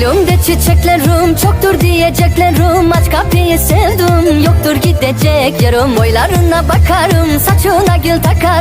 Elimde çiçeklerim çoktur diyeceklerim. Aç kapıyı sevdim yoktur gidecek. Yarım Boylarına bakarım saçına gül takarım